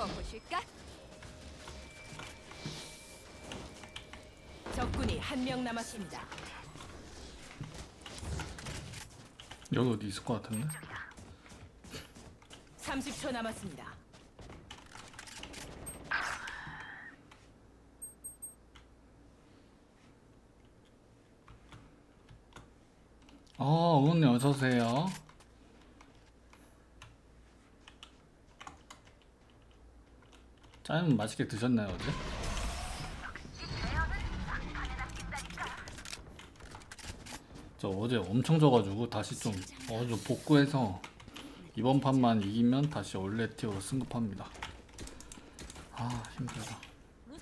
배워보실까? 적군이 한 명 남았습니다. 여기 어디 있을 것 같은데? 30초 남았습니다. 아, 어머니 어서 오세요. 짜장면 맛있게 드셨나요 어제? 저 어제 엄청 져가지고 다시 좀어좀 복구해서 이번 판만 이기면 다시 원래 티어로 승급합니다. 아 힘들다. 뭐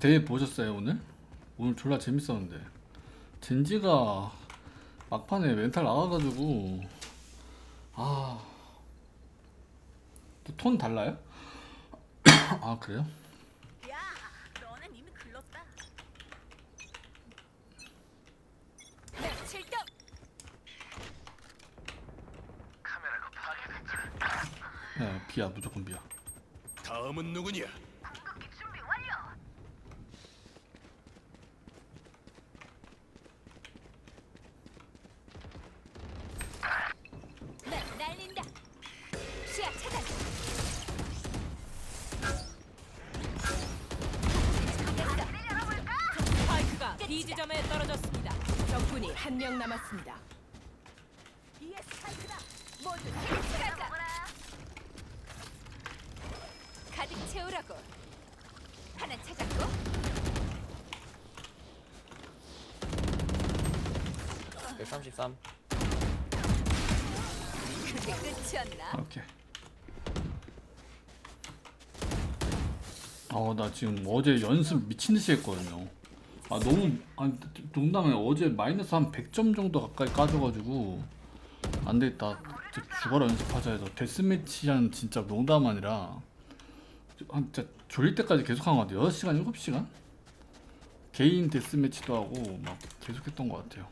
대회 보셨어요 오늘? 오늘 졸라 재밌었는데 젠지가 막판에 멘탈 나가가지고 아또 톤 달라요? 아 그래요? 야 너는 이미 글렀다 네, 7점 네 비야 무조건 비야 다음은 누구냐? 지점에 떨어졌습니다. 적군이 한 명 남았습니다. 뒤에 스파이크다. 모두 가자. 가득 채우라고. 하나 찾았고. 133 그게 끝이었나? 오케이. 어나 지금 어제 연습 미친 듯이 했거든요 아 너무 아니 농담에 어제 마이너스 한 100점 정도 가까이 까져가지고 안 되겠다. 진짜 죽어라 연습하자 해서 데스매치한 진짜 농담 아니라 한 진짜 졸릴 때까지 계속 한것 같아요. 6시간 7시간? 개인 데스매치도 하고 막 계속 했던 것 같아요.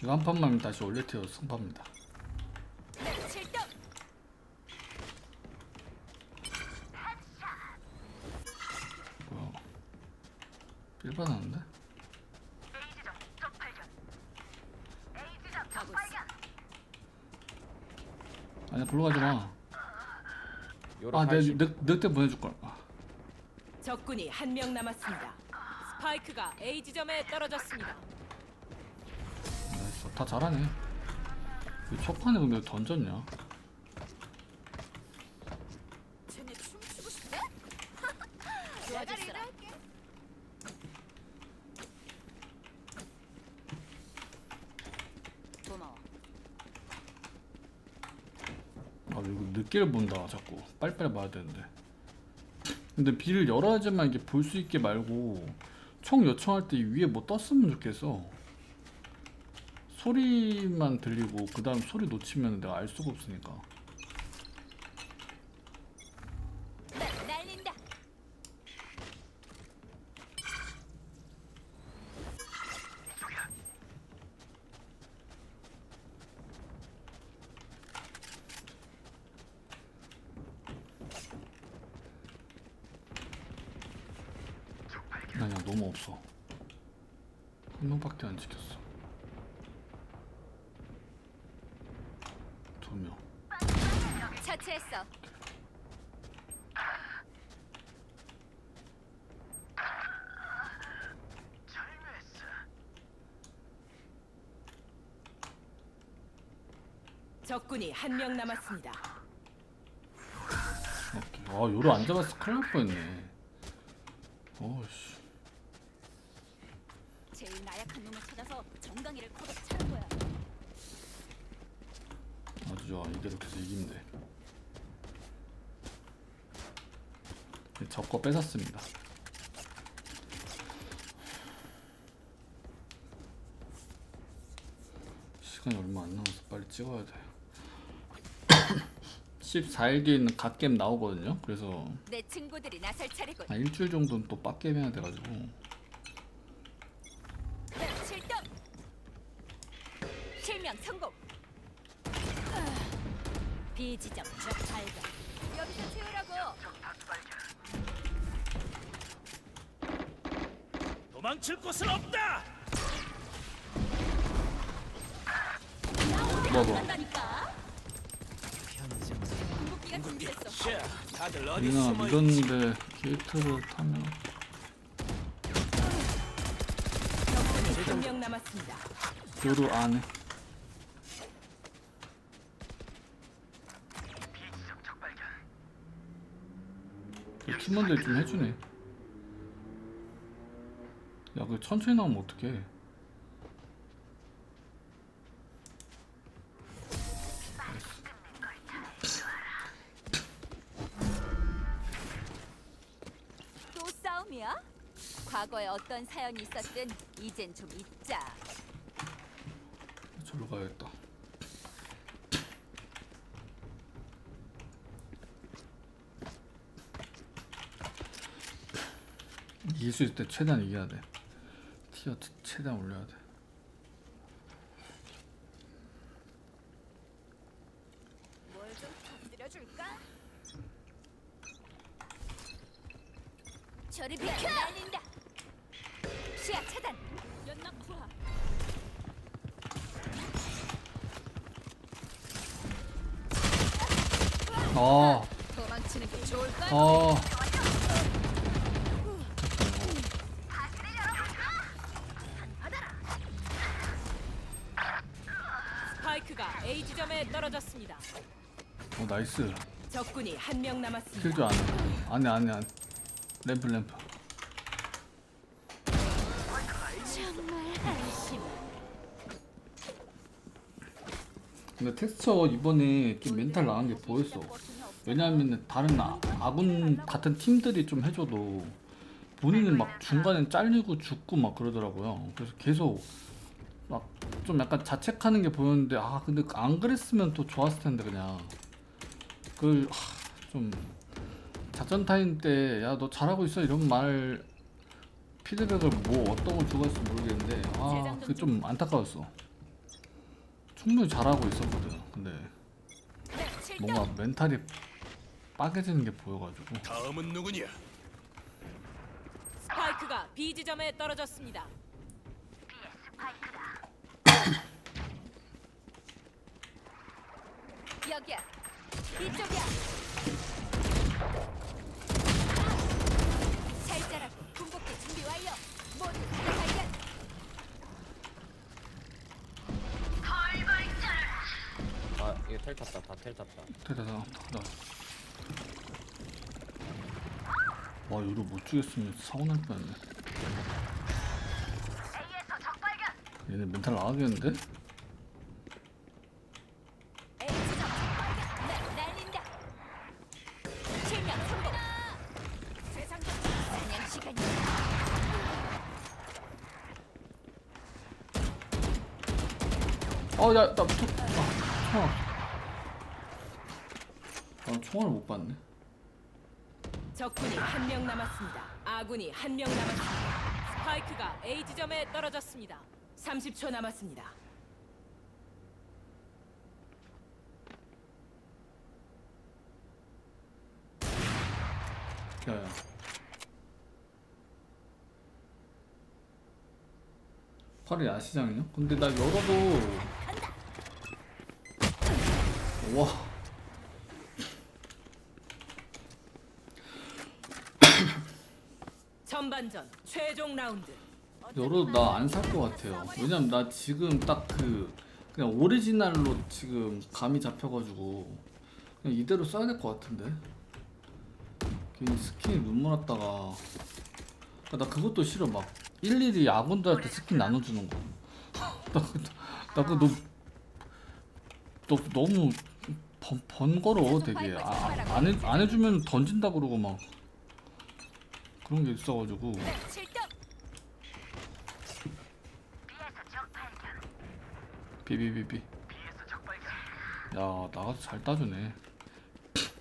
이거 한 판만 다시 티어 승파입니다 일반하는데? 아니야 글로 가지 마. 아내 80. 보내줄 걸. 아. 적군이 한 명 남았습니다. 스파이크가 A 지점에 떨어졌습니다. 나이스. 다 잘하네. 이첫 판에 보면 던졌냐? 쟤네 춤추고 싶네? 좋아질 사람. 이거 늦게를 본다 자꾸. 빨리빨리 봐야 되는데. 근데 비를 열어야지만 이게 볼 수 있게 말고 총 요청할 때 위에 뭐 떴으면 좋겠어. 소리만 들리고 그 다음 소리 놓치면 내가 알 수가 없으니까 네, 날린다 아니야 너무 없어. 한 명밖에 안 지켰어. 두명. 처치했어. 적군이 한 명 남았습니다. 오케이. 아 요로 안 잡았어. 큰일 날 뻔했네. 어씨 제일 나약한 놈을 찾아서 정강이를 코도 차는 거야 아 주 좋아 이대로 계속 이기면 돼. 적거 뺏었습니다. 시간이 얼마 안 남아서 빨리 찍어야 돼 14일 뒤에는 갓겜 나오거든요. 그래서 한 일주일 정도는 또 빡겜 해야 돼가지고 B 지점 적 발견. 여기서 채우라고. 도망칠 곳은 없다. 뭐. 궁극기가 준비됐어. 자, 다들 어디 리나 숨어 있지? 믿었는데 게이트를 타면 적군이 한 명 남았습니다. 요루 안에 팀원들이 좀 해주네 야그 천천히 나오면 어떡해 또 싸움이야? 과거에 어떤 사연이 있었든 이젠 좀 잊자. 저로 가야겠다 이길 수 있을 때 최대한 이겨야 돼 티어 최대한 올려야 돼? 저리 비켜! 날린다. 시야 차단. 연막 투하. 아, 도망치는 게 좋을 걸. 아. 스파이크가 A 지점에 떨어졌습니다. 어 나이스 적군이 한 명 남았습니다. 킬도 안해 안해 안해 안해 램프 램프 정말 안심. 근데 텍스처 이번에 좀 멘탈 나간 게 보였어 왜냐하면 다른 아, 아군 같은 팀들이 좀 해줘도 본인은 막 중간에 잘리고 죽고 막 그러더라고요 그래서 계속 막 좀 약간 자책하는 게 보였는데 아 근데 안 그랬으면 또 좋았을 텐데 그냥 그걸 하, 좀 작전 타임 때 야 너 잘하고 있어 이런 말 피드백을 뭐 어떤 걸 주고 했을지 모르겠는데 아 그게 좀 안타까웠어 충분히 잘하고 있었거든 근데. 뭔가 멘탈이 빠개지는 게 보여가지고 다음은 누구냐? 스파이크가 B 지점에 떨어졌습니다. 여기야. 이쪽이야. 잘 자라고. 궁극기 준비 완료. 모두 발견. 아 이거 텔 탔다 다 텔 탔다 대단하다 나. 와 이거 못 주겠으면 사고 날 뻔했네 얘네 멘탈 나가겠는데? 사냥 시간이야. 어야나 총.. 아, 총알 아 총알을 못 봤네 적군이 한 명 남았습니다. 아군이 한 명 남았습니다. 스파이크가 A 지점에 떨어졌습니다. 30초 남았습니다. 야야 팔이 야시장이냐? 근데 나 열어도 와 전반전 최종 라운드. 열어도 나 안 살 것 같아요. 왜냐면 나 지금 딱 그 그냥 오리지널로 지금 감이 잡혀가지고 그냥 이대로 써야 될 것 같은데. 괜히 스킨이 눈물 났다가 그러니까 나 그것도 싫어 막 일일이 아군들한테 스킨 나눠주는 거. 나, 그- 나 그거 너무 너, 너무 번, 번거로워 되게 아, 아, 안, 해, 안 해주면 던진다 그러고 막 그런 게 있어가지고 칠점. 비비비비. 야 나가서 잘 따주네